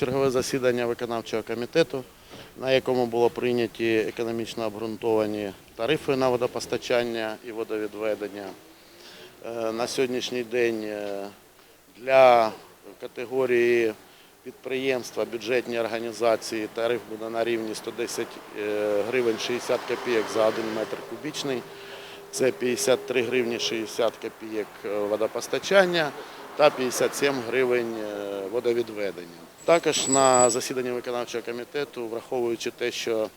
Чергове засідання виконавчого комітету, на якому було прийняті економічно обґрунтовані тарифи на водопостачання і водовідведення. Е, На сьогоднішній день е, для категорії підприємства, бюджетні організації тариф буде на рівні 110 е, гривень 60 копійок за 1 метр кубічний. Це 53 гривні 60 копійок водопостачання та 57 гривень е, водовідведення. Також на засіданні виконавчого комітету, враховуючи те, що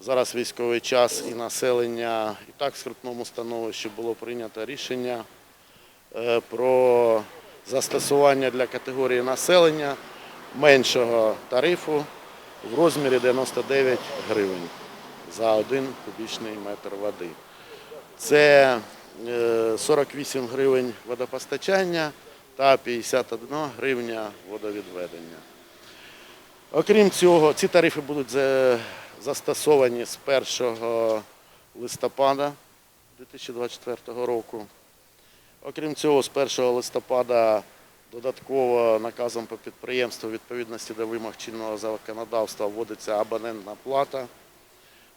зараз військовий час і населення і так в скрутному становищі було прийнято рішення е, про застосування для категорії населення меншого тарифу в розмірі 99 гривень за один кубічний метр води. Це е, 48 гривень водопостачання та 51 гривня водовідведення. Окрім цього, ці тарифи будуть застосовані з 1 листопада 2024 року. Окрім цього, з 1 листопада додатково наказом по підприємству відповідності до вимог чинного законодавства вводиться абонентна плата.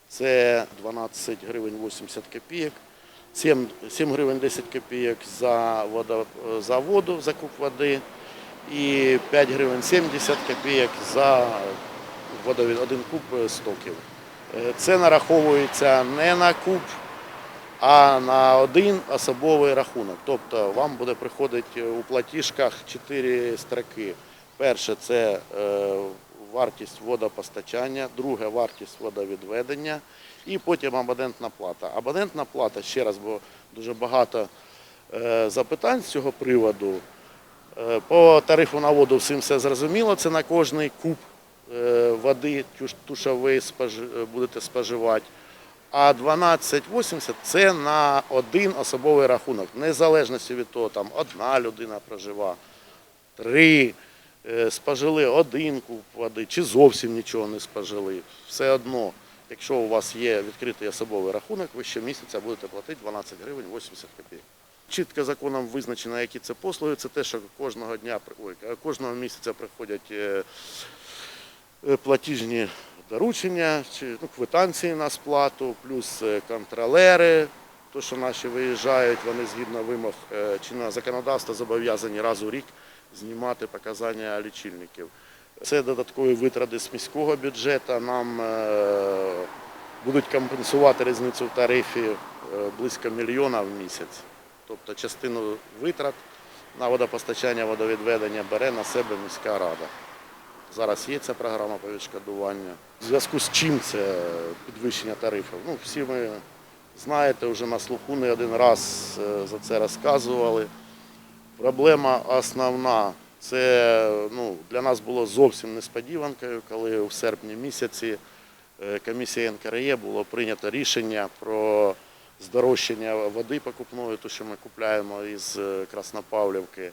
Це 12 гривень 80 копійок, 7, 7 гривень 10 копійок за, водо, за воду, за куб води і 5 гривень 70 копійок за водовід, один куб 100 кг. Е, Це нараховується не на куб, а на один особовий рахунок. Тобто вам буде приходити у платіжках 4 строки. Перше це е, вартість водопостачання, друге вартість водовідведення і потім абонентна плата. Абонентна плата, ще раз, бо дуже багато е, запитань з цього приводу. Е, По тарифу на воду всім все зрозуміло, це на кожний куб е, води тю ту, що ви е, будете споживати. А 12,80 це на один особовий рахунок, незалежності від того, там одна людина прожива, три, спожили один куб води, чи зовсім нічого не спожили. Все одно, якщо у вас є відкритий особовий рахунок, ви щомісяця будете платити 12 гривень 80 копійок. Чітко законом визначено, які це послуги. Це те, що кожного дня ой, кожного місяця приходять е, е, платіжні доручення, чи ну, квитанції на сплату, плюс е, контролери. То, що наші виїжджають, вони згідно вимог е, чинного законодавства зобов'язані раз у рік знімати показання лічильників. Це додаткові витрати з міського бюджету. Нам е, будуть компенсувати різницю в тарифі е, близько мільйона в місяць. Тобто частину витрат на водопостачання, водовідведення бере на себе міська рада. Зараз є ця програма по відшкодуванню. В зв'язку з чим це підвищення тарифів? Ну, всі ми знаєте, вже на слуху не один раз е, за це розказували. Проблема основна це ну, для нас було зовсім несподіванкою, коли в серпні місяці е, комісія НКРЕ було прийнято рішення про здорожчання води покупної, то що ми купляємо із е, Краснопавлівки, е,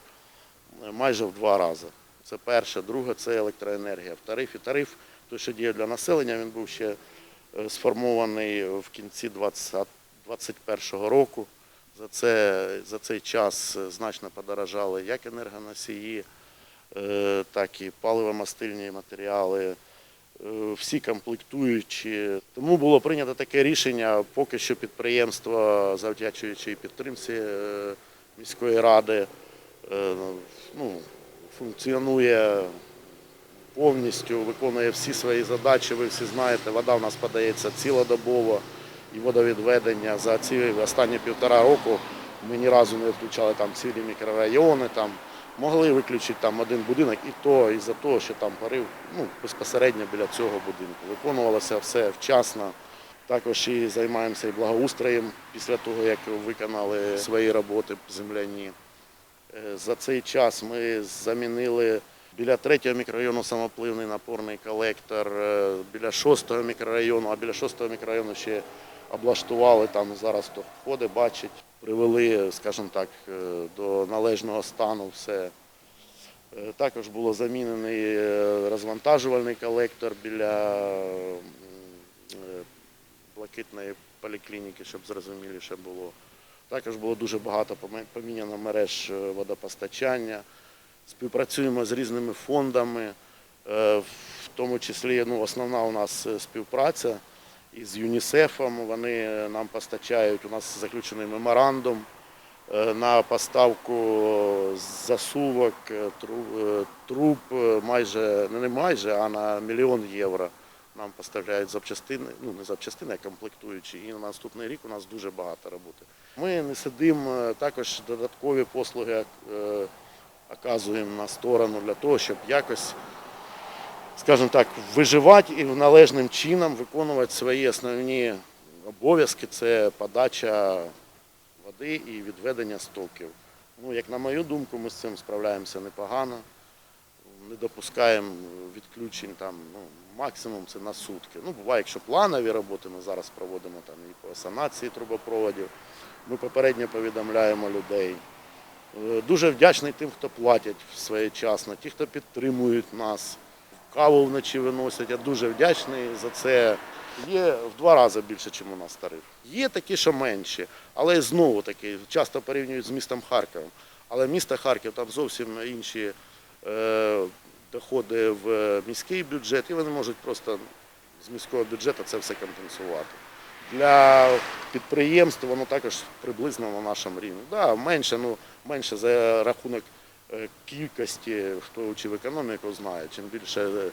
майже в два рази. Це перше, друге це електроенергія. В тарифі тариф, той, що діє для населення, він був ще сформований в кінці 2021 року. За, це, за цей час е, значно подорожали як енергоносії, е, так і паливомастильні матеріали, е, всі комплектуючі. Тому було прийнято таке рішення, поки що підприємство, завдячуючи підтримці міської ради, ну, функціонує повністю, виконує всі свої задачі. Ви всі знаєте, вода в нас подається цілодобово і водовідведення за ці останні півтора року. Ми ні разу не включали там цілі мікрорайони. Там могли виключити там один будинок, і то із-за того, що там порив ну, безпосередньо біля цього будинку. Виконувалося все вчасно. Також і займаємося і благоустроєм після того, як виконали свої роботи земляні. Е, За цей час ми замінили біля третього мікрорайону самопливний напорний колектор, е, біля шостого мікрорайону, а біля шостого мікрорайону ще облаштували там зараз хто ходить, бачить, привели, скажімо так, е, до належного стану все. Е, Також було замінений е, розвантажувальний колектор біля е, блакитної поліклініки, щоб зрозуміліше було. Також було дуже багато поміняно мереж е, водопостачання. Співпрацюємо з різними фондами. Е, В тому числі ну, основна у нас е, співпраця із ЮНІСЕФом. Вони нам постачають, у нас заключений меморандум е, на поставку засувок, е, тру- е, труб е, майже, ну, не майже, а на мільйон євро. Нам поставляють запчастини, ну не запчастини, а комплектуючі. І на наступний рік у нас дуже багато роботи. Ми не сидимо, е, також додаткові послуги е, оказуємо на сторону для того, щоб якось, скажімо так, виживати і належним чином виконувати свої основні обов'язки. Це подача води і відведення стоків. Ну, як на мою думку, ми з цим справляємося непогано. Не допускаємо відключень там, ну, максимум це на сутки. Ну, буває, якщо планові роботи ми зараз проводимо там і по санації трубопроводів. Ми попередньо повідомляємо людей. Е, Дуже вдячний тим, хто платять своєчасно, ті, хто підтримують нас, каву вночі виносять. Я дуже вдячний за це. Є в два рази більше, ніж у нас тариф. Є такі, що менші, але знову таки часто порівнюють з містом Харковом. Але місто Харків там зовсім інші е, доходи в міський бюджет, і вони можуть просто з міського бюджету це все компенсувати. Для підприємств воно також приблизно на нашому рівні. Да, менше, ну, менше за рахунок е, кількості, хто учив економіку, знає. Чим більше е,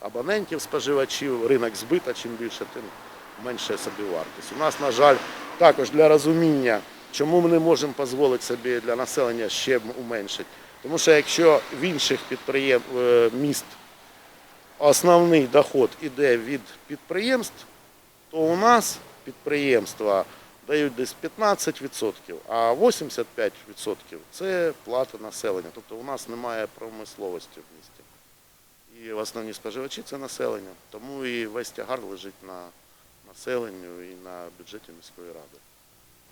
абонентів, споживачів, ринок збита, чим більше, тим менше собівартість. У нас, на жаль, також для розуміння, чому ми не можемо дозволити собі для населення ще уменшити. Тому що якщо в інших підприєм... е, міст основний доход іде від підприємств, то у нас підприємства дають десь 15%, а 85% це плата населення. Тобто у нас немає промисловості в місті. І основні споживачі це населення. Тому і весь тягар лежить на населенню і на бюджеті міської ради.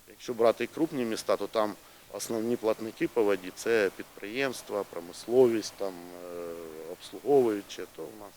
Якщо брати крупні міста, то там основні платники по воді це підприємства, промисловість, там, е, обслуговуючі, то у нас